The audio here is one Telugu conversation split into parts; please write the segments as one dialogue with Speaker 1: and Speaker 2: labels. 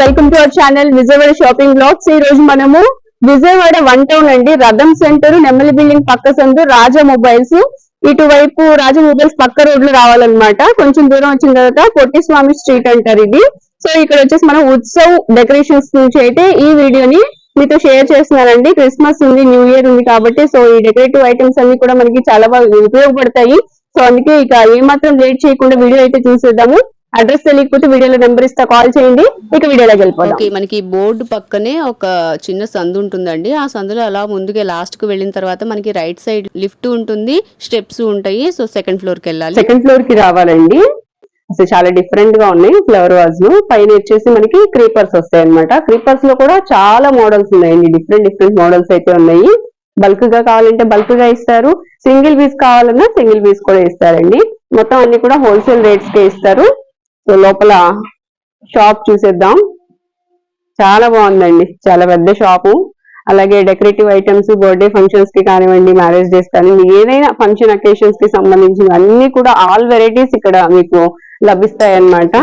Speaker 1: Welcome to our channel Vijayawada shopping blogs. ఈ రోజు మనము విజయవాడ వన్ టౌన్ అండి రథం సెంటర్ నెమ్మలి బిల్డింగ్ పక్క సందు రాజా మొబైల్స్. ఇటువైపు రాజా మొబైల్స్ పక్క రోడ్లో రావాలన్నమాట. కొంచెం దూరం వచ్చిన తర్వాత పొట్టి స్వామి స్ట్రీట్ అంటారు ఇది. సో ఇక్కడ వచ్చేసి మనం ఉత్సవ్ డెకరేషన్స్ నుంచి అయితే ఈ వీడియోని మీతో షేర్ చేస్తున్నానండి. క్రిస్మస్ ఉంది న్యూ ఇయర్ ఉంది కాబట్టి సో ఈ డెకరేటివ్ ఐటమ్స్ అన్ని కూడా మనకి చాలా బాగా ఉపయోగపడతాయి. సో అందుకే ఇక ఏమాత్రం లేట్ చేయకుండా వీడియో అయితే చూసేద్దాము. అడ్రస్ తెలియకపోతే వీడియోలో నెంబర్ ఇస్తా కాల్ చేయండి. ఇక వీడియోలోకి వెళ్ళిపోదాం.
Speaker 2: ఓకే మనకి బోర్డు పక్కనే ఒక చిన్న సందు ఉంటుందండి. ఆ సందులో అలా ముందుకే లాస్ట్కు వెళ్ళిన తర్వాత మనకి రైట్ సైడ్ లిఫ్ట్ ఉంటుంది స్టెప్స్ ఉంటాయి. సో సెకండ్ ఫ్లోర్కి వెళ్ళాలి.
Speaker 1: సెకండ్ ఫ్లోర్కి రావాలండి. అసలు చాలా డిఫరెంట్గా ఉన్నాయి ఫ్లవర్ వాజ్ పైన వచ్చేసి మనకి క్రీపర్స్ వస్తాయి అనమాట క్రీపర్స్లో కూడా చాలా మోడల్స్ ఉన్నాయండి. డిఫరెంట్ డిఫరెంట్ మోడల్స్ అయితే ఉన్నాయి. బల్క్గా కావాలంటే బల్క్గా ఇస్తారు. సింగిల్ పీస్ కావాలన్నా సింగిల్ పీస్ కూడా ఇస్తారండి. మొత్తం అన్ని కూడా హోల్సేల్ రేట్స్ కే ఇస్తారు. సో లోపల షాప్ చూసేద్దాం. చాలా బాగుందండి. చాలా పెద్ద షాపు. అలాగే డెకరేటివ్ ఐటమ్స్ బర్త్డే ఫంక్షన్స్కి కానివ్వండి మ్యారేజ్ డేస్ కానివ్వండి ఏదైనా ఫంక్షన్ అకేషన్స్కి సంబంధించిన అన్ని కూడా ఆల్ వెరైటీస్ ఇక్కడ మీకు లభిస్తాయి అన్నమాట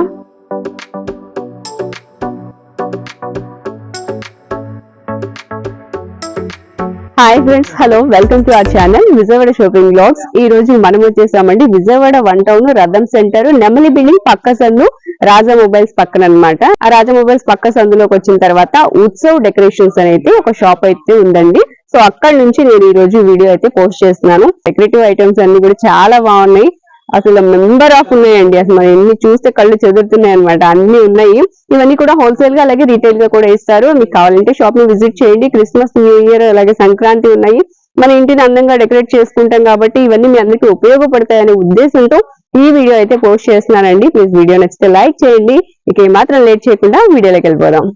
Speaker 1: hi friends hello welcome to our channel Vijayawada shopping blogs ఈ రోజు మనం వచ్చేసామండి విజయవాడ వన్ టౌన్ రథం సెంటర్ నెమలి బిల్డింగ్ పక్క సందు రాజా మొబైల్స్ పక్కన అన్నమాట. ఆ రాజా మొబైల్స్ పక్క సందులోకి వచ్చిన తర్వాత ఉత్సవ్ డెకరేషన్స్ అనేది ఒక షాప్ అయితే ఉందండి. సో అక్కడ నుంచి నేను ఈ రోజు వీడియో అయితే పోస్ట్ చేస్తున్నాను. డెకరేటివ్ ఐటమ్స్ అన్ని కూడా చాలా బాగున్నాయి. అసలు మెంబర్ ఆఫ్ ఉన్నాయండి. అసలు మనం ఎన్ని చూస్తే కళ్ళు చెదురుతున్నాయి అనమాట అన్ని ఉన్నాయి. ఇవన్నీ కూడా హోల్సేల్గా అలాగే రీటైల్గా కూడా ఇస్తారు. మీకు కావాలంటే షాప్ని విజిట్ చేయండి. క్రిస్మస్ న్యూ ఇయర్ అలాగే సంక్రాంతి ఉన్నాయి. మన ఇంటిని అందంగా డెకరేట్ చేసుకుంటాం కాబట్టి ఇవన్నీ మీ అందరికీ ఉపయోగపడతాయనే ఉద్దేశంతో ఈ వీడియో అయితే పోస్ట్ చేస్తున్నానండి. ప్లీజ్ వీడియో నచ్చితే లైక్ చేయండి. ఇక ఏమాత్రం లేట్ చేయకుండా వీడియోలోకి వెళ్ళిపోదాం.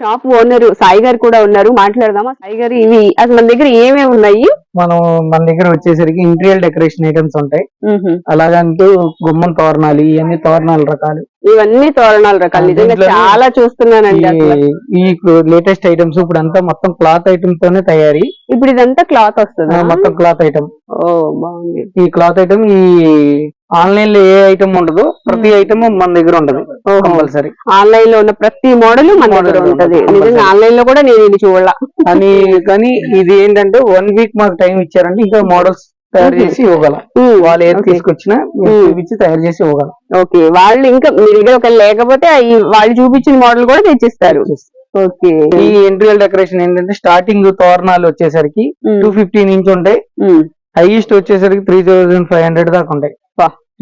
Speaker 1: షాప్ ఓనర్ సాయి గారు కూడా ఉన్నారు. మాట్లాడదామా? సాయి గారు ఇవి అసలు మన దగ్గర ఏమేమి ఉన్నాయి?
Speaker 3: మనం మన దగ్గర వచ్చేసరికి ఇంటీరియర్ డెకరేషన్ ఐటమ్స్ ఉంటాయి. అలాగంటూ గుమ్మం తోరణాలు ఇవన్నీ తోరణాల రకాలు.
Speaker 1: ఇవన్నీ తోరణాల రకాలు. నిజంగా చాలా చూస్తున్నానండి
Speaker 3: ఈ- లేటెస్ట్ ఐటమ్స్ ఇప్పుడు అంతా మొత్తం క్లాత్ ఐటమ్ తోనే తయారీ.
Speaker 1: ఇప్పుడు ఇదంతా క్లాత్ వస్తుంది?
Speaker 3: మొత్తం క్లాత్ ఐటమ్. ఈ క్లాత్ ఐటమ్ ఈ ఆన్లైన్లో ఏ ఐటమ్ ఉండదు ప్రతి ఐటమ్ మన దగ్గర ఉండదు. కంపల్సరీ.
Speaker 1: ఆన్లైన్లో ఉన్న ప్రతి మోడల్ మన దగ్గర ఉంటది.
Speaker 3: ఉంటుంది.
Speaker 1: నిజంగా ఆన్లైన్లో కూడా నేను ఇది చూడాల.
Speaker 3: అని కానీ ఇది ఏంటంటే వన్ వీక్ మాకు టైం ఇచ్చారంటే ఇంకా మోడల్స్ తయారు చేసి ఇవ్వగల. వాళ్ళు ఏది తీసుకొచ్చినా చూపించి తయారు చేసి ఇవ్వగల.
Speaker 1: ఓకే. వాళ్ళు ఇంకా మీ దగ్గర ఒక లేకపోతే వాళ్ళు చూపించిన మోడల్ కూడా తెచ్చిస్తారు. ఓకే.
Speaker 3: ఈ ఇంటీరియర్ డెకరేషన్ ఏంటంటే స్టార్టింగ్ తోరణాలు వచ్చేసరికి టూ ఫిఫ్టీ నుంచి ఉంటాయి. హైయెస్ట్ వచ్చేసరికి త్రీ థౌసండ్ ఫైవ్ హండ్రెడ్ దాకా ఉంటాయి.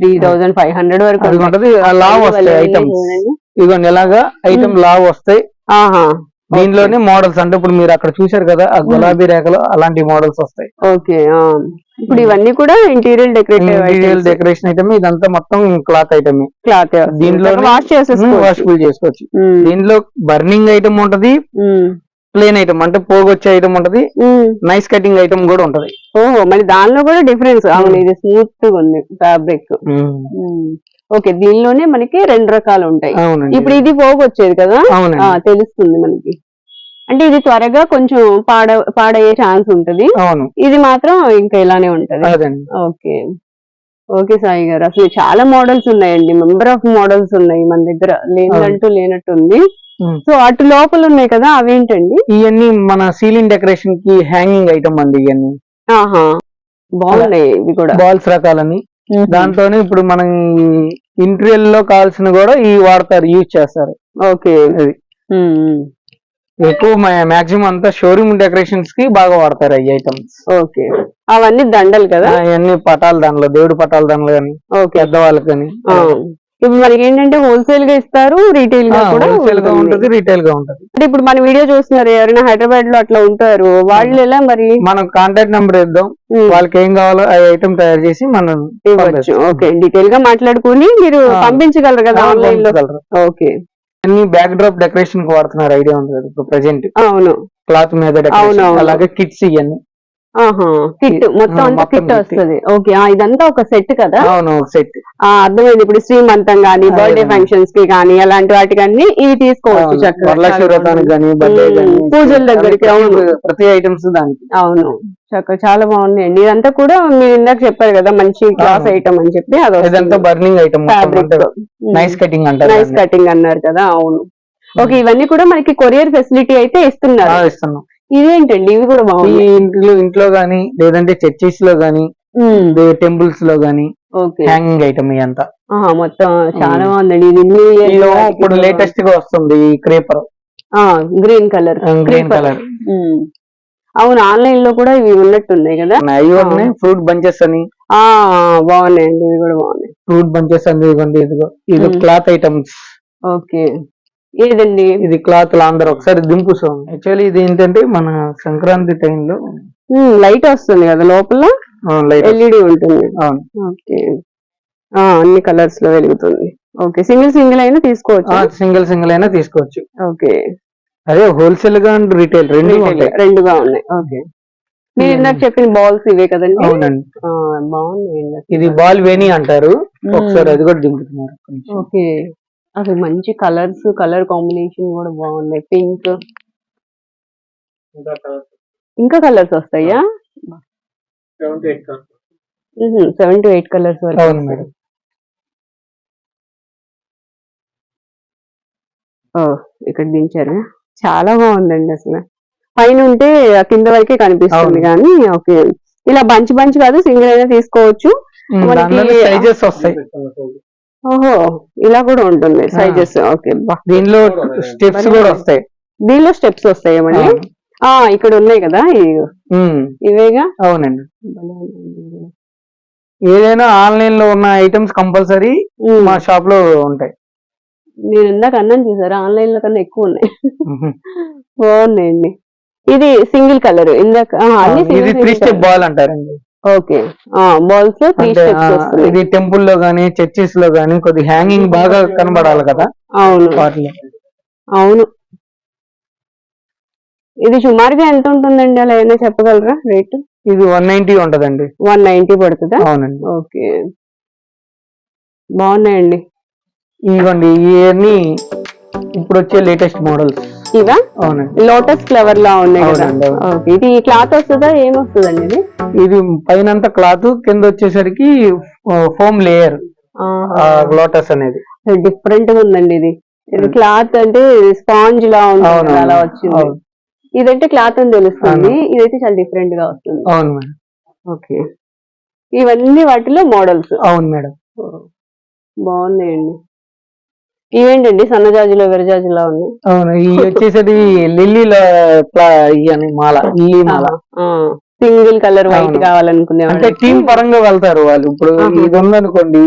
Speaker 1: త్రీ థౌజండ్ ఫైవ్ హండ్రెడ్ వరకు
Speaker 3: అది. ఉంటది. లావ్ వస్తాయి
Speaker 1: చూడండి.
Speaker 3: ఇదిగోండి ఎలాగా ఐటమ్ లావ్ వస్తాయి.
Speaker 1: ఆహా.
Speaker 3: దీనిలోనే మోడల్స్ అంటే ఇప్పుడు మీరు అక్కడ చూశారు కదా ఆ గులాబీ రేఖలో అలాంటి మోడల్స్ వస్తాయి.
Speaker 1: ఓకే. ఇప్పుడు ఇవన్నీ కూడా interior decorative
Speaker 3: interior decoration item ఇదంతా మొత్తం క్లాత్ ఐటమ్
Speaker 1: క్లాత్
Speaker 3: దీంట్లో
Speaker 1: వాష్ చేసేసుకోవచ్చు.
Speaker 3: వాషబుల్ చేసుకోవచ్చు.
Speaker 1: ఉమ్,
Speaker 3: దీనిలో బర్నింగ్ ఐటమ్ ఉంటది. ప్లేన్ ఐటమ్ అంటే పోగొచ్చే ఐటమ్ ఉంటది. నైస్ కటింగ్ ఐటమ్ కూడా ఉంటది.
Speaker 1: ఓహో మరి దానిలో కూడా డిఫరెన్స్ అవును ఇది స్మూత్గా ఉంది ఫ్యాబ్రిక్ ఓకే దీనిలోనే మనకి రెండు రకాలు ఉంటాయి. ఇప్పుడు ఇది పోగు వచ్చేది కదా తెలుస్తుంది మనకి. అంటే ఇది త్వరగా కొంచెం పాడ పాడయ్యే ఛాన్స్ ఉంటది. ఇది మాత్రం ఇంకా ఇలానే ఉంటది. ఓకే. ఓకే సాయి గారు. అసలు చాలా మోడల్స్ ఉన్నాయండి. మెంబర్ ఆఫ్ మోడల్స్ ఉన్నాయి మన దగ్గర. లేదంటూ లేనట్టు ఉంది
Speaker 3: ఉమ్.
Speaker 1: సో అటు లోపల ఉన్నాయి కదా అవేంటండి?
Speaker 3: ఇవన్నీ మన సీలింగ్ డెకరేషన్కి హ్యాంగింగ్ ఐటమ్ అండి ఇవన్నీ
Speaker 1: బాగున్నాయి ఇవి కూడా.
Speaker 3: బాల్స్ రకాలని. దాంట్లోనే ఇప్పుడు మనం ఇంటీరియర్లో కావాల్సిన కూడా ఈ వాడతారు యూజ్ చేస్తారు.
Speaker 1: ఓకే.
Speaker 3: అది. ఎక్కువ మాక్సిమం అంతా షోరూమ్ డెకరేషన్స్కి బాగా వాడతారు ఈ ఐటమ్స్.
Speaker 1: ఓకే. అవన్నీ దండలు కదా?
Speaker 3: అవన్నీ పటాలు దానిలో దేవుడు పటాలు దానిలో కానీ
Speaker 1: ఓకే.
Speaker 3: పెద్దవాళ్ళకి కానీ.
Speaker 1: ఇప్పుడు మనకి ఏంటంటే హోల్సేల్గా ఇస్తారు రీటైల్గా కూడా
Speaker 3: హోల్సేల్గా
Speaker 1: ఉంటుంది.
Speaker 3: రీటైల్గా ఉంటది.
Speaker 1: అంటే ఇప్పుడు మన వీడియో చూస్తున్నారు ఎవరైనా హైదరాబాద్లో అట్లా ఉంటారు వాళ్ళు ఎలా మరి?
Speaker 3: మనం కాంటాక్ట్ నెంబర్ ఇద్దాం. వాళ్ళకి ఏం కావాలో ఆ ఐటమ్ తయారు చేసి మనం
Speaker 1: ఇవ్వచ్చు. ఓకే డీటెయిల్గా మాట్లాడుకుని మీరు. పంపించగలరు కదా
Speaker 3: ఆన్లైన్లో.
Speaker 1: ఓకే.
Speaker 3: అన్ని బ్యాక్ డ్రాప్ డెకరేషన్కి వాడుతున్నారు ఐడియా ఉంది ఇప్పుడు ప్రెసెంట్
Speaker 1: అవును.
Speaker 3: క్లాత్ మీద. అలాగే కిట్స్ ఇవన్నీ.
Speaker 1: కిట్ మొత్తం అంతా కిట్. వస్తది. ఓకే ఆ ఇదంతా ఒక సెట్ కదా?
Speaker 3: అవును సెట్
Speaker 1: అర్థమైంది ఇప్పుడు శ్రీమంతం గానీ బర్త్డే. ఫంక్షన్స్కి గానీ అలాంటి వాటికి అన్ని ఇవి తీసుకోవచ్చు చక్కగా. పూజల దగ్గరికి, అవును.
Speaker 3: ప్రతి ఐటమ్స్ దానికి.
Speaker 1: అవును. చక్కగా చాలా బాగుందండి ఇదంతా కూడా మీరు ఇందాక చెప్పారు కదా మంచి క్లాస్. ఐటమ్ అని చెప్పి అది
Speaker 3: ఇదంతా burning item
Speaker 1: fabric
Speaker 3: nice cutting
Speaker 1: nice
Speaker 3: అంటారు
Speaker 1: కటింగ్ అన్నారు కదా అవును. ఓకే ఇవన్నీ కూడా మనకి కొరియర్ ఫెసిలిటీ అయితే ఇస్తున్నారు.
Speaker 3: ఇస్తున్నాం.
Speaker 1: ఇదేంటండి? ఇవి కూడా బాగుంది
Speaker 3: ఇంట్లో ఇంట్లో గానీ లేదంటే చర్చెస్లో గానీ టెంపుల్స్లో గానీ
Speaker 1: ఓకే.
Speaker 3: హ్యాంగింగ్ ఐటమ్ ఇదంతా
Speaker 1: మొత్తం చాలా. బాగుందండి. ఇది న్యూ ఇయర్
Speaker 3: ఇదో ఇప్పుడు లేటెస్ట్గా వస్తుంది creeper
Speaker 1: green colour
Speaker 3: green colour
Speaker 1: అవును ఆన్లైన్లో కూడా ఇవి ఉన్నట్టున్నాయి కదా?
Speaker 3: అవి ఉన్నాయి. ఫ్రూట్ బంచెస్ అని.
Speaker 1: బాగున్నాయండి. ఇవి కూడా బాగున్నాయి.
Speaker 3: ఫ్రూట్ బంచెస్ అని ఇదిగోండి ఇదిగో. ఇది. Cloth items
Speaker 1: okay. ఏదండి
Speaker 3: ఇది క్లాత్ అందరు ఒకసారి దింపు యాక్చువల్లీ ఇది ఏంటంటే మన సంక్రాంతి టైంలో
Speaker 1: లైట్ వస్తుంది కదా లోపల?
Speaker 3: లైట్
Speaker 1: ఎల్ఈడి ఉంటుంది.
Speaker 3: అవును.
Speaker 1: ఓకే. ఆ అన్ని కలర్స్లో వెలుగుతుంది. ఓకే సింగిల్ సింగిల్ అయినా తీసుకోవచ్చు?
Speaker 3: సింగిల్ సింగిల్ అయినా తీసుకోవచ్చు.
Speaker 1: ఓకే.
Speaker 3: అదే హోల్సేల్గా అండ్ రీటైల్ రెండు ఉంటాయి.
Speaker 1: రెండుగా ఉన్నాయి. ఓకే. మీరు ఇందాక చెప్పిన బాల్స్ ఇవే కదండి?
Speaker 3: అవునండి.
Speaker 1: ఆ, బాగున్నాయండి.
Speaker 3: ఇది బాల్ వేణి అంటారు ఒకసారి అది కూడా దింపుతున్నారు. కొంచెం.
Speaker 1: ఓకే. అసలు మంచి కలర్స్ కలర్ కాంబినేషన్ కూడా బాగున్నాయి పింక్. ఇంకా కలర్స్ వస్తాయా? సెవెన్ టు ఎయిట్ కలర్స్ వరకు ఓ, ఇక్కడ దించారు? చాలా బాగుందండి అసలు. పైన ఉంటే కింద వరకే కనిపిస్తుంది. కానీ ఓకే. ఇలా బంచ్ బంచ్ కాదు సింగిల్ అయినా తీసుకోవచ్చు. మనకి-
Speaker 3: సైజెస్ వస్తాయి.
Speaker 1: ఓహో ఇలా కూడా ఉంటుంది సైజెస్ ఓకే బా
Speaker 3: దీనిలో స్టెప్స్ కూడా వస్తాయి.
Speaker 1: దీనిలో స్టెప్స్ వస్తాయేమండి
Speaker 3: అవును.
Speaker 1: ఆ. ఇక్కడ ఉన్నాయి కదా ఇవేగా?
Speaker 3: అవునండి. ఏదైనా ఆన్లైన్లో ఉన్న ఐటమ్స్ కంపల్సరీ. మా షాప్లో ఉంటాయి.
Speaker 1: నేను ఇందాక అన్నాను చూసారా ఆన్లైన్లో కన్నా ఎక్కువ ఉన్నాయి. బాగున్నాయండి. ఇది సింగిల్ కలర్ ఇందాక అన్ని
Speaker 3: ఇది త్రీ స్టెప్
Speaker 1: సింగిల్
Speaker 3: బాల్ అంటారండి.
Speaker 1: ఓకే. బాల్స్
Speaker 3: ఇది టెంపుల్లో గానీ చర్చెస్లో గానీ కొద్ది హ్యాంగింగ్ బాగా కనబడాలి కదా?
Speaker 1: అవును.
Speaker 3: వాటిలో.
Speaker 1: అవును. ఇది సుమారుగా ఎంత ఉంటుందండి? అలా ఏమైనా చెప్పగలరా రేట్
Speaker 3: ఇది వన్ నైన్టీ ఉంటదండి.
Speaker 1: వన్ నైన్టీ పడుతుందా?
Speaker 3: అవునండి.
Speaker 1: ఓకే. బాగున్నాయండి.
Speaker 3: ఇవ్వండి ఇవన్నీ ఇప్పుడు వచ్చే లేటెస్ట్ మోడల్స్
Speaker 1: ఇవా? లోటస్ ఫ్లవర్ లా ఉన్నాయి ఇది క్లాత్ వస్తుందా? ఏమొస్తుందండి ఇది?
Speaker 3: ఇది పైన క్లాత్ కింద వచ్చేసరికి ఫోమ్ లేయర్ లోటస్ అనేది.
Speaker 1: డిఫరెంట్గా ఉందండి ఇది. ఇది క్లాత్ అంటే స్పాంజ్ లా ఉంటుంది అలా. వచ్చింది. ఇదంటే క్లాత్ అని తెలుస్తుంది. ఇదైతే చాలా డిఫరెంట్గా వస్తుంది.
Speaker 3: అవును మేడం.
Speaker 1: ఓకే. ఇవన్నీ వాటిలో మోడల్స్
Speaker 3: అవును మేడం.
Speaker 1: బాగున్నాయండి. ఇవేంటండి సన్నజాజులో విరజాజులా ఉన్నాయి
Speaker 3: అవును ఈ వచ్చేసరి లిల్లీల అని మాల లిల్లీ మాల
Speaker 1: సింగిల్ కలర్ వైట్. కావాలనుకునే
Speaker 3: అంటే. టీం పరంగా వెళ్తారు వాళ్ళు ఇప్పుడు. ఇది ఉందనుకోండి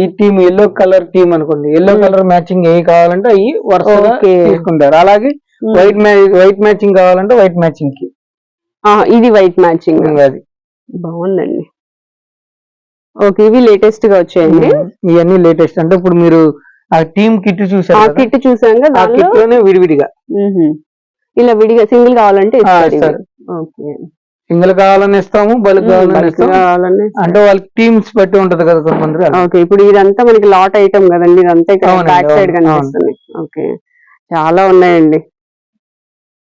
Speaker 3: ఈ టీం ఎల్లో కలర్ టీం అనుకోండి ఎల్లో. కలర్ మ్యాచింగ్ ఏ కావాలంటే అవి వరుసగా. తీసుకుంటారు అలాగే. వైట్ వైట్ మ్యాచింగ్ కావాలంటే వైట్
Speaker 1: మ్యాచింగ్కి ఇది వైట్ మ్యాచింగ్
Speaker 3: అది
Speaker 1: బాగుందండి ఓకే ఇవి లేటెస్ట్గా వచ్చాయండి
Speaker 3: ఇవన్నీ లేటెస్ట్ అంటే ఇప్పుడు మీరు టీమ్ కిట్
Speaker 1: ఆ
Speaker 3: కదా,
Speaker 1: కిట్ చూసాం కదా
Speaker 3: ఆ కిట్లోనే విడివిడిగా.
Speaker 1: ఇలా విడిగా సింగిల్ కావాలంటే
Speaker 3: ఆ.
Speaker 1: ఓకే.
Speaker 3: సింగిల్ కావాలని ఇస్తాము బల్క్ కావాలని అంటే వాళ్ళకి టీమ్స్ బట్టి ఉంటది కదా కొంతమంది.
Speaker 1: ఓకే ఇప్పుడు ఇదంతా మనకి లాట్ ఐటమ్ కదండి ఇదంతా ఇక్కడ బ్యాక్ సైడ్ కనిపిస్తుంది. ఓకే. చాలా ఉన్నాయండి.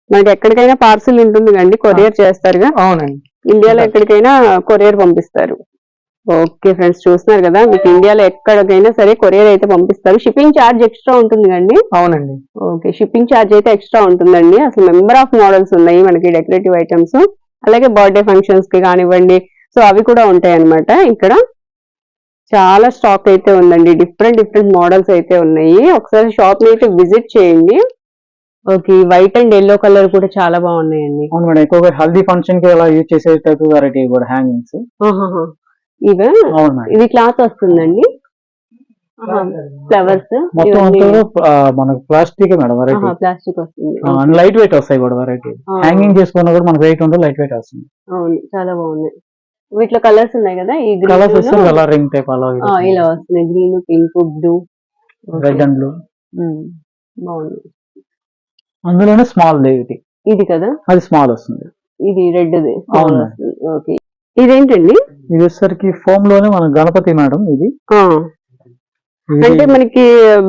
Speaker 1: మనకి ఎక్కడికైనా పార్సిల్ ఉంటుంది కండి కొరియర్ చేస్తారుగా.
Speaker 3: అవునండి.
Speaker 1: ఇండియాలో ఎక్కడికైనా కొరియర్ పంపిస్తారు. ఓకే ఫ్రెండ్స్ చూస్తున్నారు కదా? మీకు ఇండియాలో ఎక్కడికైనా సరే కొరియర్ అయితే పంపిస్తారు. షిప్పింగ్ ఛార్జ్ ఎక్స్ట్రా ఉంటుంది కండి
Speaker 3: అవునండి.
Speaker 1: ఓకే షిప్పింగ్ ఛార్జ్ అయితే ఎక్స్ట్రా ఉంటుందండి. అసలు మెంబర్ ఆఫ్ మోడల్స్ ఉన్నాయి మనకి డెకరేటివ్ ఐటమ్స్. అలాగే బర్త్డే ఫంక్షన్స్కి కానివ్వండి. సో అవి కూడా ఉంటాయి అన్నమాట ఇక్కడ. చాలా స్టాక్ అయితే ఉందండి. డిఫరెంట్ డిఫరెంట్ మోడల్స్ అయితే ఉన్నాయి. ఒకసారి షాప్ని అయితే విజిట్ చేయండి. Okay white and yellow colour కూడా చాలా బాగున్నాయండి.
Speaker 3: అవును మేడం ఎక్కువగా హల్దీ ఫంక్షన్కి అలా యూజ్ చేసే టైప్ వెరైటీ కూడా హ్యాంగింగ్స్.
Speaker 1: ఇవే? ఇది క్లాత్ వస్తుందండి. ఫ్లవర్స్
Speaker 4: మనకు ప్లాస్టిక్ మేడం వెరైటీ
Speaker 1: ప్లాస్టిక్ వస్తుంది.
Speaker 4: లైట్ వెయిట్ వస్తాయి కూడా వెరైటీ. హ్యాంగింగ్ చేసుకున్నా కూడా మనకు వెయిట్ ఉంటుంది లైట్ వెయిట్ వస్తుంది.
Speaker 1: అవును చాలా బాగున్నాయి. వీటిలో కలర్స్ ఉన్నాయి కదా ఈ
Speaker 4: కలర్స్ వస్తే
Speaker 1: గ్రీన్
Speaker 4: కలరింగ్ టైప్ అలా
Speaker 1: ఇలా వస్తున్నాయి green pink blue
Speaker 4: red and blue
Speaker 1: బాగుంది.
Speaker 4: అందులోనే స్మాల్ ఇది.
Speaker 1: ఇది కదా?
Speaker 4: అది స్మాల్ వస్తుంది.
Speaker 1: ఇది రెడ్. ఓకే ఇదేంటండి?
Speaker 4: ఇది వచ్చేసరికి ఫోమ్లోనే మన గణపతి మేడం ఇది. ఇది-
Speaker 1: అంటే మనకి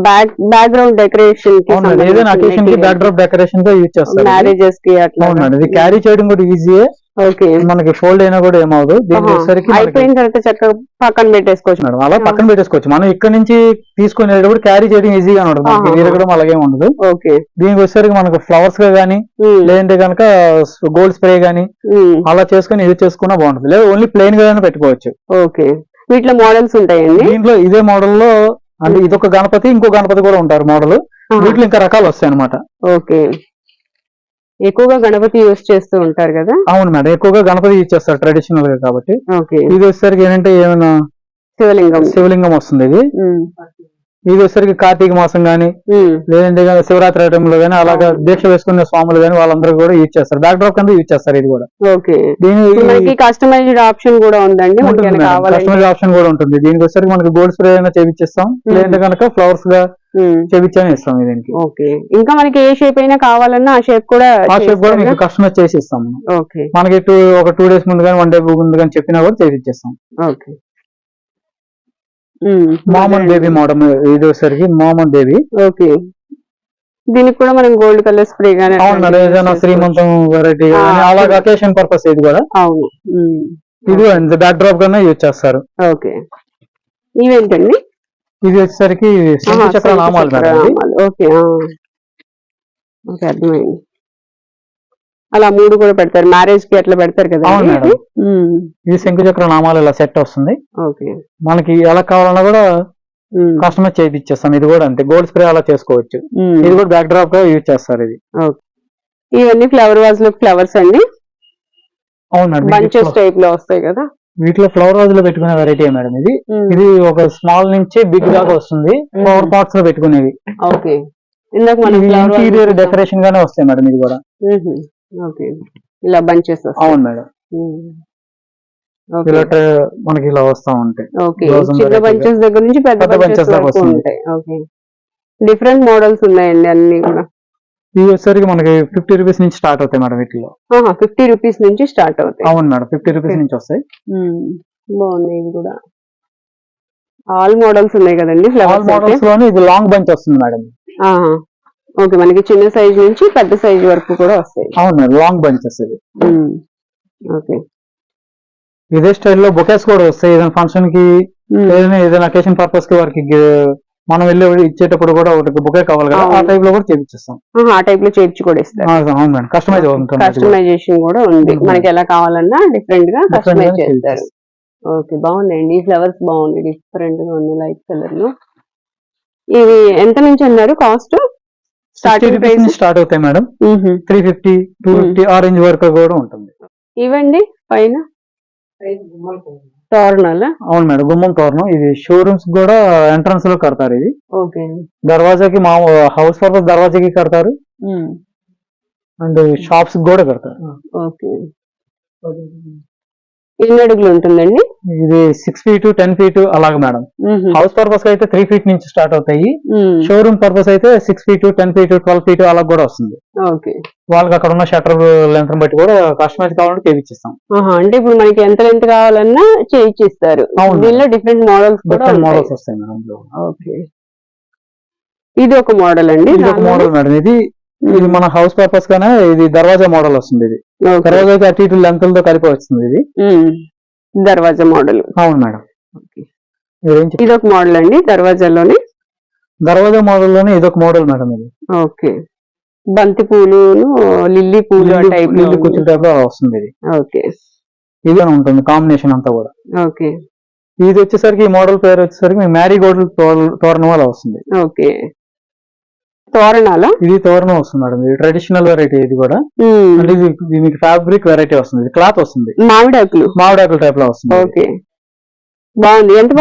Speaker 1: బ్యాక్ బ్యాక్గ్రౌండ్ డెకరేషన్
Speaker 4: అవును మేడం ఏదైనా అకేషన్కి బ్యాక్ డ్రాప్ డెకరేషన్గా యూజ్ చేస్తారు.
Speaker 1: మ్యారేజెస్కి అట్లా.
Speaker 4: అవును మేడం ఇది క్యారీ చేయడం కూడా ఈజీయే
Speaker 1: ఓకే
Speaker 4: మనకి ఫోల్డ్ అయినా కూడా ఏమవుదు దీనికి
Speaker 1: అయిపోయిన తర్వాత చక్కగా పక్కన పెట్టేసుకోవచ్చు.
Speaker 4: మేడం అలా పక్కన పెట్టేసుకోవచ్చు. మనం ఇక్కడ నుంచి తీసుకునేటప్పుడు క్యారీ చేయడం ఈజీగా
Speaker 1: ఆహా.
Speaker 4: విరగడం అలాగే ఉండదు.
Speaker 1: ఓకే
Speaker 4: దీనికి వచ్చేసరికి మనకు ఫ్లవర్స్గా గానీ లేదంటే కనుక గోల్డ్ స్ప్రే గానీ అలా చేసుకుని యూజ్ చేసుకున్నా బాగుంటుంది. లేదా ఓన్లీ ప్లెయిన్గా పెట్టుకోవచ్చు.
Speaker 1: ఓకే వీటిలో మోడల్స్ ఉంటాయండి?
Speaker 4: దీంట్లో ఇదే మోడల్లో అంటే ఇదొక గణపతి ఇంకో గణపతి కూడా ఉంటారు మోడల్. వీటిలో ఇంకా రకాలు వస్తాయి అనమాట
Speaker 1: ఓకే. ఎక్కువగా గణపతి యూస్ చేస్తూ ఉంటారు కదా?
Speaker 4: అవును మేడం ఎక్కువగా గణపతి యూజ్ చేస్తారు ట్రెడిషనల్గా కాబట్టి. ఇది వచ్చేసరికి ఏంటంటే ఏమైనా
Speaker 1: శివలింగం.
Speaker 4: శివలింగం వస్తుంది ఇది. ఇది వచ్చేసరికి కార్తీక మాసం గానీ లేదంటే శివరాత్రి టైంలో గానీ అలాగా దీక్ష వేసుకునే స్వాములు గానీ వాళ్ళందరూ కూడా యూజ్ చేస్తారు. బ్యాక్ డ్రాప్ కింద యూజ్ చేస్తారు ఇది కూడా. దీని
Speaker 1: కస్టమైజ్డ్ ఆప్షన్ కూడా ఉందండి
Speaker 4: ఆప్షన్ కూడా ఉంటుంది. దీనికి వచ్చేసరికి మనకి గోల్డ్ స్ప్రే అయినా చేపించేస్తాం లేదంటే కనుక
Speaker 1: ఫ్లవర్స్గా
Speaker 4: చేపించని ఇస్తాం దీనికి.
Speaker 1: ఓకే. ఇంకా మనకి ఏ షేప్ అయినా కావాలన్నా ఆ షేప్ కూడా
Speaker 4: ఆ షేప్ కూడా? మీకు కస్టమైజ్ చేసి ఇస్తాం. మనకి టూ ఒక టూ డేస్ ముందు కానీ వన్ డే ముందు కానీ చెప్పినా కూడా చేపించేస్తాం
Speaker 1: ఓకే.
Speaker 4: మామూలు బేబీ మోడల్ ఇది వచ్చేసరికి మామూలు బేబీ.
Speaker 1: ఓకే. దీనికి కూడా మనం గోల్డ్ కలర్ స్ప్రే గానీ
Speaker 4: అవును ఏదైనా. శ్రీమంతం వెరైటీ
Speaker 1: ఆ,
Speaker 4: అలాగే అకేషన్ పర్పస్ ఇది కూడా.
Speaker 1: అవును.
Speaker 4: ఇది బ్యాక్ డ్రాప్ గానే యూజ్ చేస్తారు.
Speaker 1: ఓకే. ఇవేంటండి?
Speaker 4: ఇది వచ్చేసరికి చక్ర నామాలు.
Speaker 1: ఓకే. ఓకే అర్థమైంది. అలా మూడు కూడా పెడతారు. మ్యారేజ్కి అట్లా పెడతారు కదా
Speaker 4: అవును మేడం. ఇది శంకు చక్ర నామాలు ఇలా సెట్ వస్తుంది.
Speaker 1: ఓకే.
Speaker 4: మనకి ఎలా కావాలన్నా కూడా కస్టమైజ్ చేయించేస్తాం ఇది కూడా అంతే. గోల్డ్ స్ప్రే అలా చేసుకోవచ్చు. ఇది కూడా బ్యాక్ డ్రాప్గా యూజ్ చేస్తారు ఇది.
Speaker 1: ఇవన్నీ ఫ్లవర్ వాజ్లో ఫ్లవర్స్ అండి?
Speaker 4: అవును
Speaker 1: బంచెస్ టైప్లో వస్తాయి కదా?
Speaker 4: వీటిలో ఫ్లవర్ వాజ్లో పెట్టుకునే వెరైటీ మేడం ఇది. ఇది ఒక స్మాల్ నుంచి బిగ్ దాకా వస్తుంది. ఫ్లవర్ పాట్స్లో పెట్టుకునేవి.
Speaker 1: ఓకే. ఇందాక మనం
Speaker 4: ఇంటీరియర్. డెకరేషన్ గానే వస్తాయి మేడం ఇది కూడా.
Speaker 1: ఓకే. ఇలా బంచెస్
Speaker 4: అవును మేడం.
Speaker 1: ఓకే.
Speaker 4: ఇలా మనకి ఇలా వస్తా ఉంటాయి.
Speaker 1: ఓకే. చిన్న బంచెస్ దగ్గర నుంచి పెద్ద బంచెస్ వరకు. ఉంటాయి. ఓకే. డిఫరెంట్ మోడల్స్ ఉన్నాయండి అన్ని కూడా.
Speaker 4: ఇవి వచ్చేసరికి మనకి ఫిఫ్టీ రూపీస్ నుంచి స్టార్ట్ అవుతాయి మేడం వీటిలో.
Speaker 1: ఫిఫ్టీ రూపీస్ నుంచి స్టార్ట్ అవుతాయి.
Speaker 4: అవును మేడం ఫిఫ్టీ రూపీస్ నుంచి వస్తాయి.
Speaker 1: బాగున్నాయి ఇవి కూడా. ఆల్ మోడల్స్ ఉన్నాయి కదండి
Speaker 4: ఆల్
Speaker 1: ఫ్లవర్స్
Speaker 4: మోడల్స్లోనే ఇది లాంగ్ బంచ్ వస్తుంది మేడం.
Speaker 1: ఓకే మనకి చిన్న సైజ్ నుంచి పెద్ద సైజ్ వరకు కూడా వస్తాయి.
Speaker 4: అవును లాంగ్ బంచెస్ ఇది
Speaker 1: ఉమ్, ఓకే.
Speaker 4: ఇదే స్టైల్లో బొకేస్ కూడా వస్తాయి. ఏదైనా
Speaker 1: ఫంక్షన్కి
Speaker 4: ఏదైనా ఏదైనా అకేషన్ పర్పస్కి వారికి మనం వెళ్ళి ఇచ్చేటప్పుడు కూడా ఒకటి బొకే కావాలి కదా ఆ. టైప్లో కూడా చేపించేస్తాం
Speaker 1: ఆహా, ఆ టైప్లో చేర్చి కూడా
Speaker 4: అవును మేడం కస్టమైజ్.
Speaker 1: కస్టమైజేషన్ కూడా. ఉంది. మనకి ఎలా కావాలన్నా
Speaker 4: డిఫరెంట్గా
Speaker 1: కస్టమైజ్ చేస్తారు. ఓకే బాగున్నాయండి. ఈ ఫ్లవర్స్ బాగున్నాయి డిఫరెంట్గా ఉన్నాయి లైట్ కలర్లో. ఇవి ఎంత నుంచి అన్నారు? కాస్ట్ స్టార్టింగ్ ప్రైస్
Speaker 4: స్టార్ట్ అవుతాయి madam. Three fifty two fifty ఆ రేంజ్ వరకు కూడా ఉంటుంది.
Speaker 1: ఇవండి పైన? తోరణాల?
Speaker 4: అవును మేడం గుమ్మం తోరణం. ఇది షోరూమ్స్ కూడా ఎంట్రన్స్లో కడతారు ఇది.
Speaker 1: ఓకే
Speaker 4: దర్వాజాకి మా హౌస్ పర్పస్ దర్వాజాకి కడతారు. అండ్ షాప్స్ కూడా కడతారు.
Speaker 1: ఓకే ఎన్ని అడుగులు ఉంటుందండి?
Speaker 4: ఇది సిక్స్ ఫీట్ టెన్ ఫీట్ అలాగ మేడం. హౌస్ పర్పస్ అయితే త్రీ ఫీట్ నుంచి స్టార్ట్ అవుతాయి. షోరూమ్ పర్పస్ అయితే six feet ten feet twelve feet అలా కూడా వస్తుంది.
Speaker 1: ఓకే.
Speaker 4: వాళ్ళకి అక్కడ ఉన్న షటర్ లెంత్ బట్టి కూడా కస్టమైజ్ కావాలంటే చేయించిస్తాం
Speaker 1: అంటే ఇప్పుడు మనకి ఎంత లెంత్ కావాలన్నా చేయించిస్తారు
Speaker 4: అవును.
Speaker 1: దీనిలో డిఫరెంట్ మోడల్స్
Speaker 4: డిఫరెంట్. మోడల్స్ వస్తాయి మేడం.
Speaker 1: ఓకే. ఇది ఒక మోడల్ అండి.
Speaker 4: ఇది ఒక మోడల్ మేడం. ఇది ఇది మన హౌస్ పర్పస్ గానే ఇది దర్వాజా మోడల్ వస్తుంది ఇది. దర్వాజాకి అటు ఇటు లెంత్తో కలిపి వస్తుంది ఇది.
Speaker 1: దర్వాజా మోడల్
Speaker 4: అవును మేడం. ఇదేం
Speaker 1: ఒక మోడల్ అండి దర్వాజాలోనే?
Speaker 4: దర్వాజా మోడల్లోనే ఇదొక మోడల్ మేడం ఇది.
Speaker 1: ఓకే బంతి పూలును లిల్లీ పూలు టైప్
Speaker 4: లిల్లీ కుర్చీ టైప్లో వస్తుంది ఇది.
Speaker 1: ఓకే
Speaker 4: ఇది ఉంటుంది కాంబినేషన్ అంతా కూడా.
Speaker 1: ఓకే
Speaker 4: ఇది వచ్చేసరికి ఈ మోడల్ పేరు వచ్చేసరికి మ్యారీ గోల్డ్ తోరణం అలా వస్తుంది.
Speaker 1: ఓకే తోరణాల?
Speaker 4: ఇది తోరణం వస్తుంది మేడం. ఇది ట్రెడిషనల్ వెరైటీ ఇది కూడా. అంటే ఇది మీకు ఫ్యాబ్రిక్ వెరైటీ వస్తుంది. క్లాత్ వస్తుంది.
Speaker 1: మామిడాకులు?
Speaker 4: మామిడాకుల టైప్లో వస్తుంది.
Speaker 1: ఓకే. బాగుంది. ఎంత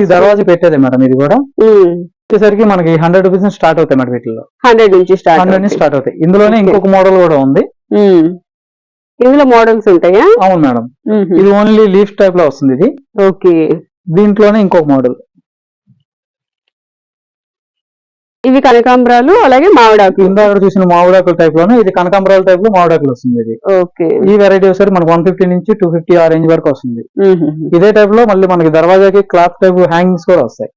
Speaker 4: ఇది దర్వాజా పెట్టేదే మేడం ఇది కూడా. వచ్చేసరికి మనకి హండ్రెడ్ రూపీస్ నుంచి స్టార్ట్ అవుతాయి మేడం వీటిలో
Speaker 1: హండ్రెడ్ నుంచి స్టార్ట్
Speaker 4: హండ్రెడ్ నుంచి స్టార్ట్ అవుతాయి. ఇందులోనే. ఇంకొక మోడల్ కూడా ఉంది.
Speaker 1: ఇందులో మోడల్స్ ఉంటాయా?
Speaker 4: అవును మేడం. ఇది ఓన్లీ లీఫ్ టైప్లో వస్తుంది ఇది.
Speaker 1: ఓకే.
Speaker 4: దీంట్లోనే ఇంకొక మోడల్
Speaker 1: ఇవి కనకాంబరాలు అలాగే మామిడాకులు.
Speaker 4: ఇందాక చూసిన మామిడాకుల టైప్లోనే ఇది కనకాంబరాల టైప్లో మామిడాకులు వస్తుంది ఇది.
Speaker 1: ఓకే.
Speaker 4: ఈ వెరైటీ వచ్చేసరికి మనకు వన్ ఫిఫ్టీ నుంచి టూ ఫిఫ్టీ ఆ రేంజ్ వరకు వస్తుంది. ఇదే టైప్లో మళ్ళీ మనకి దర్వాజాకి క్లాత్ టైప్ హ్యాంగింగ్స్ కూడా వస్తాయి.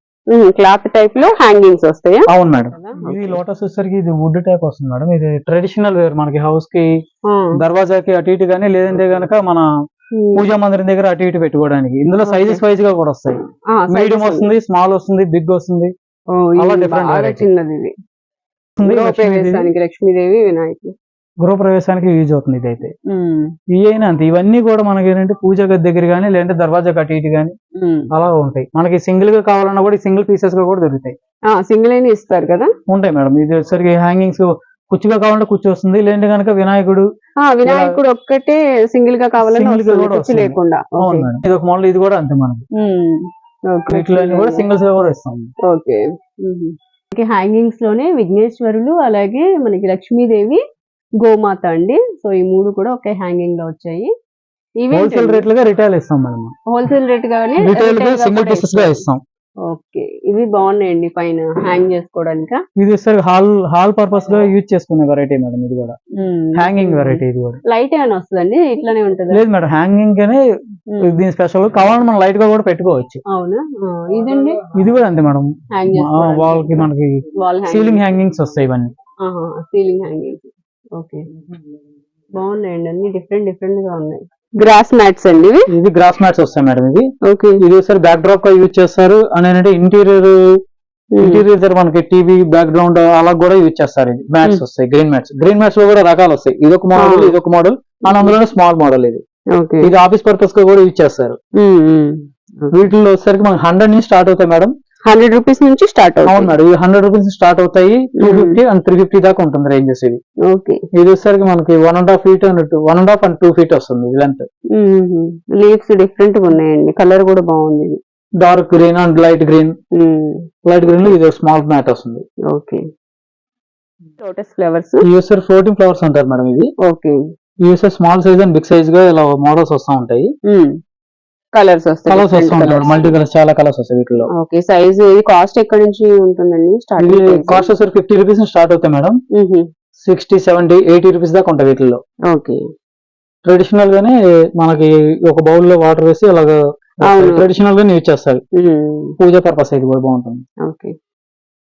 Speaker 1: క్లాత్ టైప్లో హ్యాంగింగ్స్ వస్తాయా?
Speaker 4: అవును మేడం. ఇది లోటస్ వచ్చేసరికి ఇది వుడ్ టైప్ వస్తుంది మేడం. ఇది ట్రెడిషనల్ వేర్ మనకి హౌస్కి దర్వాజాకి అటు ఇటు కానీ లేదంటే గనక మన పూజా మందిరం దగ్గర అటు ఇటు పెట్టుకోవడానికి. ఇందులో సైజెస్ వైజ్గా కూడా వస్తాయి. మీడియం వస్తుంది స్మాల్ వస్తుంది బిగ్ వస్తుంది.
Speaker 1: చిన్నది ఇది. గృహ
Speaker 4: లక్ష్మీదేవి,
Speaker 1: ప్రవేశానికి వినాయకుడు.
Speaker 4: యూజ్ అవుతుంది ఇదైతే ఇవి అయినా అంతే. ఇవన్నీ కూడా మనకి ఏంటంటే పూజ గది దగ్గర కానీ లేదంటే దర్వాజా అటు ఇటు కానీ అలా ఉంటాయి. మనకి సింగిల్గా కావాలన్నా కూడా సింగిల్ పీసెస్గా కూడా దొరుకుతాయి.
Speaker 1: సింగిల్ అయినా ఇస్తారు కదా?
Speaker 4: ఉంటాయి మేడం. ఇది వచ్చేసరికి హ్యాంగింగ్స్ కుర్చీగా కావాలంటే కుర్చీ వస్తుంది లేదంటే కనుక వినాయకుడు
Speaker 1: వినాయకుడు ఒక్కటే
Speaker 4: సింగిల్గా
Speaker 1: వస్తుంది. లేకుండా.
Speaker 4: ఇది ఒక మోడల్ ఇది కూడా అంతే మనకి. కూడా సింగిల్స్గా కూడా ఇస్తాం.
Speaker 1: ఓకే మనకి హ్యాంగింగ్స్లోనే విఘ్నేశ్వరులు అలాగే మనకి లక్ష్మీదేవి గోమాత అండి. సో ఈ మూడు కూడా ఒకే హ్యాంగింగ్లో వచ్చాయి. ఇవి
Speaker 4: హోల్సేల్ రేట్లుగా రిటైల్ ఇస్తాం మేడం.
Speaker 1: హోల్సేల్ రేట్ గానీ
Speaker 4: సింగిల్ పీసెస్గా ఇస్తాం.
Speaker 1: ఓకే. ఇవి బాగున్నాయండి పైన హ్యాంగ్ చేసుకోవడానికి?
Speaker 4: ఇది వచ్చేసరికి హాల్ హాల్ పర్పస్గా యూజ్ చేసుకునే వెరైటీ మేడం ఇది కూడా. హ్యాంగింగ్ వెరైటీ ఇది కూడా.
Speaker 1: లైట్ ఏమైనా వస్తుందండి? ఇట్లానే ఉంటుందా?
Speaker 4: లేదు మేడం హ్యాంగింగ్ గానే. దీని స్పెషల్ కావాలంటే మనం లైట్గా కూడా పెట్టుకోవచ్చు.
Speaker 1: అవునా? ఇదండి?
Speaker 4: ఇది కూడా అంతే మేడం. వాల్కి మనకి సీలింగ్ హ్యాంగింగ్స్ వస్తాయి ఇవన్నీ.
Speaker 1: Ceiling hanging okay. బాగున్నాయండి అన్ని డిఫరెంట్ డిఫరెంట్గా ఉన్నాయి. గ్రాస్ మ్యాట్స్ అండి
Speaker 4: ఇది గ్రాస్ మ్యాట్స్ వస్తాయి మేడం ఇది
Speaker 1: ఓకే
Speaker 4: ఇది ఒకసారి బ్యాక్ డ్రాప్గా యూజ్ చేస్తారు. అని అంటే ఇంటీరియర్ ఇంటీరియర్ మనకి టీవీ బ్యాక్ గ్రౌండ్ అలా కూడా యూజ్ చేస్తారు ఇది. Mats
Speaker 1: Hmm.
Speaker 4: వస్తాయి గ్రీన్ మ్యాట్స్ గ్రీన్ మ్యాట్స్లో కూడా రకాలు వస్తాయి. ఇది ఒక మోడల్. ఇది ఒక మోడల్ అండ్ అందులోనే స్మాల్ మోడల్ ఇది. ఇది ఆఫీస్ పర్పస్గా కూడా యూజ్ చేస్తారు. వీటిలో వచ్చేసరికి మనకి హండ్రెడ్ నుంచి స్టార్ట్ అవుతాయి మేడం.
Speaker 1: హండ్రెడ్ రూపీస్ నుంచి స్టార్ట్
Speaker 4: అవును
Speaker 1: అవుతుంది
Speaker 4: మేడం ఇది హండ్రెడ్ రూపీస్ స్టార్ట్ అవుతాయి. Two. Fifty and three fifty దాకా ఉంటుంది రేంజెస్ ఇది.
Speaker 1: ఓకే.
Speaker 4: ఇది వచ్చేసరికి మనకి one and half feet and one and half and two feet వస్తుంది లెంత్
Speaker 1: లీవ్స్ డిఫరెంట్గా ఉన్నాయండి. కలర్ కూడా బాగుంది ఇది.
Speaker 4: Dark green and light green light గ్రీన్లో ఇది స్మాల్ మ్యాట్ వస్తుంది.
Speaker 1: ఓకే. లోటస్ ఫ్లవర్స్
Speaker 4: వచ్చేసరికి ఫ్లోటింగ్ ఫ్లవర్స్ అంటారు మేడం ఇది.
Speaker 1: ఓకే.
Speaker 4: వచ్చేసి స్మాల్ సైజ్ అండ్ బిగ్ సైజ్గా ఇలా మోడల్స్ వస్తూ ఉంటాయి.
Speaker 1: కలర్స్ వస్తాయి
Speaker 4: కలర్స్ వస్తూ ఉంటాయి. మల్టీ కలర్స్ చాలా కలర్స్ వస్తాయి వీటిలో.
Speaker 1: ఓకే సైజ్ ఇది కాస్ట్ ఎక్కడి నుంచి ఉంటుందండి? స్టార్టింగ్
Speaker 4: కాస్ట్ వచ్చేసరికి ఫిఫ్టీ రూపీస్ స్టార్ట్ అవుతాయి madam. Sixty seventy eighty rupees దాకా ఉంటాయి వీటిలో
Speaker 1: ఓకే
Speaker 4: ట్రెడిషనల్ గానే మనకి ఒక బౌల్లో వాటర్ వేసి అలాగా. ట్రెడిషనల్ గానే యూజ్ చేస్తారు. పూజ పర్పస్ అయితే కూడా బాగుంటుంది.
Speaker 1: ఓకే